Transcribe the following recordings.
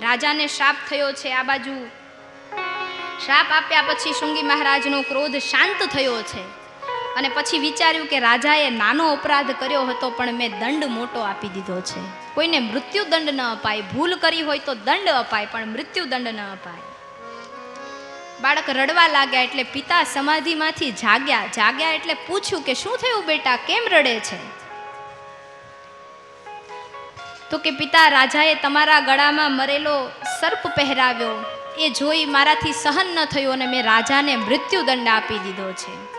રાજાને શ્રાપ થયો છે આ બાજુ. શ્રાપ આપ્યા પછી શૃંગી મહારાજનો ક્રોધ શાંત થયો છે. અને પછી વિચાર્યું કે રાજાએ નાનો અપરાધ કર્યો હતો, પણ મેં દંડ મોટો આપી દીધો છે. કોઈને મૃત્યુ દંડ ન અપાય. ભૂલ કરી હોય તો દંડ અપાય, પણ મૃત્યુ દંડ ન અપાય. બાળક રડવા લાગ્યા એટલે પિતા સમાધિમાંથી જાગ્યા. જાગ્યા એટલે પૂછ્યું કે શું થયું બેટા? કેમ રડે છે? તો કે પિતા, રાજાએ તમારા ગળામાં મરેલો સર્પ પહેરાવ્યો. એ જોઈ મારાથી સહન ન થયું અને મેં રાજાને મૃત્યુદંડ આપી દીધો છે.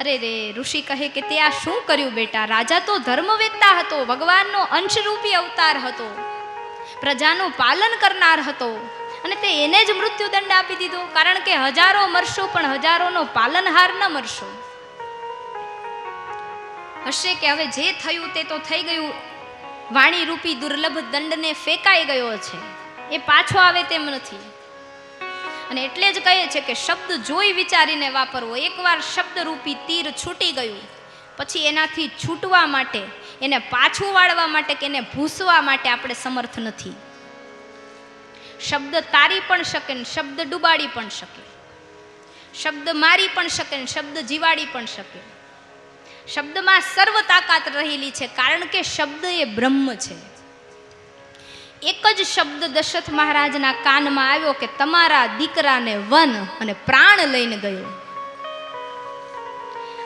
અરે રે, ઋષિ કહે કે તે આ શું કર્યું બેટા? રાજા તો ધર્મવેત્તા હતો, ભગવાનનો અંશરૂપી અવતાર હતો. પ્રજાનું પાલન કરનાર હતો. અને તે એને જ મૃત્યુદંડ આપી દીધો, કારણ કે હજારો મરશો પણ હજારોનો પાલનહાર ન મરશો. હશે કે હવે જે થયું તે તો થઈ ગયું વાણી રૂપી દુર્લભ દંડને ફેંકાઈ ગયો છે. એ પાછો આવે તેમ નથી. અને એટલે જ કહે છે કે શબ્દ જોઈ વિચારીને વાપરવો. એકવાર શબ્દ રૂપી તીર છૂટી ગયું. પછી એનાથી છૂટવા માટે, એને પાછું વાળવા માટે કે એને ભૂસવા માટે આપણે સમર્થ નથી. શબ્દ તારી પણ શકે ને શબ્દ ડૂબાડી પણ શકે. શબ્દ મારી પણ શકે ને શબ્દ જીવાડી પણ શકે. શબ્દમાં સર્વ તાકાત રહેલી છે, કારણ કે શબ્દ એ બ્રહ્મ છે. એક જ શબ્દ દશરથ મહારાજના કાનમાં આવ્યો કે તમારા દીકરાને વન અને પ્રાણ લઈને ગયો.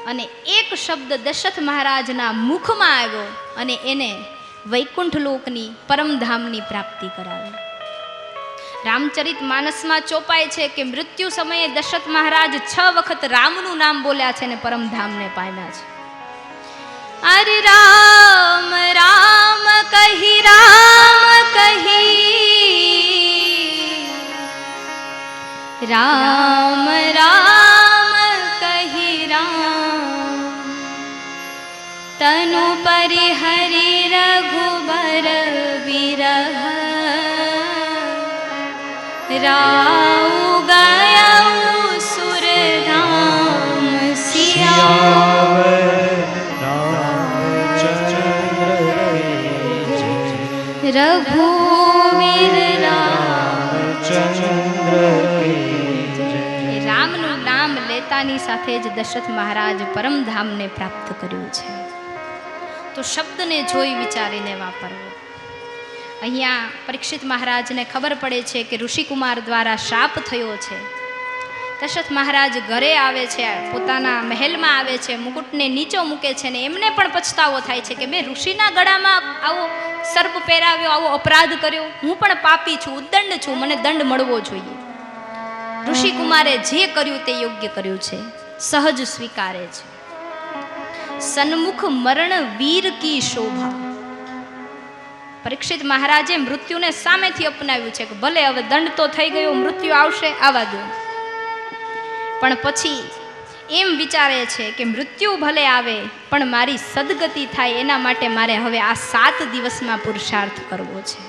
અને એક શબ્દ દશરથ મહારાજના મુખમાં આવ્યો અને એને વૈકુંઠ લોકની પરમધામની પ્રાપ્તિ કરાવી. રામચરિત માનસમાં ચોપાય છે કે મૃત્યુ સમયે દશરથ મહારાજ છ વખત રામનું નામ બોલ્યા છે અને પરમધામને પામ્યા છે. अरे राम राम कहि राम कहि। राम राम कहि राम। तनु परिहरि रघुबर विरह राम। રઘુવીર રામનું નામ લેતાની સાથે જ દશરથ મહારાજ પરમધામને પ્રાપ્ત કર્યું છે. તો શબ્દને જોઈ વિચારીને વાપરવો. અહીંયા પરીક્ષિત મહારાજને ખબર પડે છે કે ઋષિકુમાર દ્વારા શાપ થયો છે. દશરથ મહારાજ ઘરે આવે છે, પોતાના મહેલમાં આવે છે, મુકુટને નીચો મૂકે છે ને એમને પણ પછતાવો થાય છે કે મેં ઋષિના ગળામાં આવો સર્પ પહેરાવ્યો, આવો અપરાધ કર્યો. હું પણ પાપી છું ઉદંડ છું, મને દંડ મળવો જોઈએ. ઋષિકુમારે જે કર્યું તે યોગ્ય કર્યું છે, સહજ સ્વીકારે છે. સન્મુખ મરણ વીર કી શોભા. પરીક્ષિત મહારાજે મૃત્યુને સામેથી અપનાવ્યું છે કે ભલે હવે દંડ તો થઈ ગયો, મૃત્યુ આવશે, આવા દો પણ પછી એમ વિચારે છે કે મૃત્યુ ભલે આવે, પણ મારી સદગતિ થાય એના માટે મારે હવે આ સાત દિવસમાં પુરુષાર્થ કરવો છે.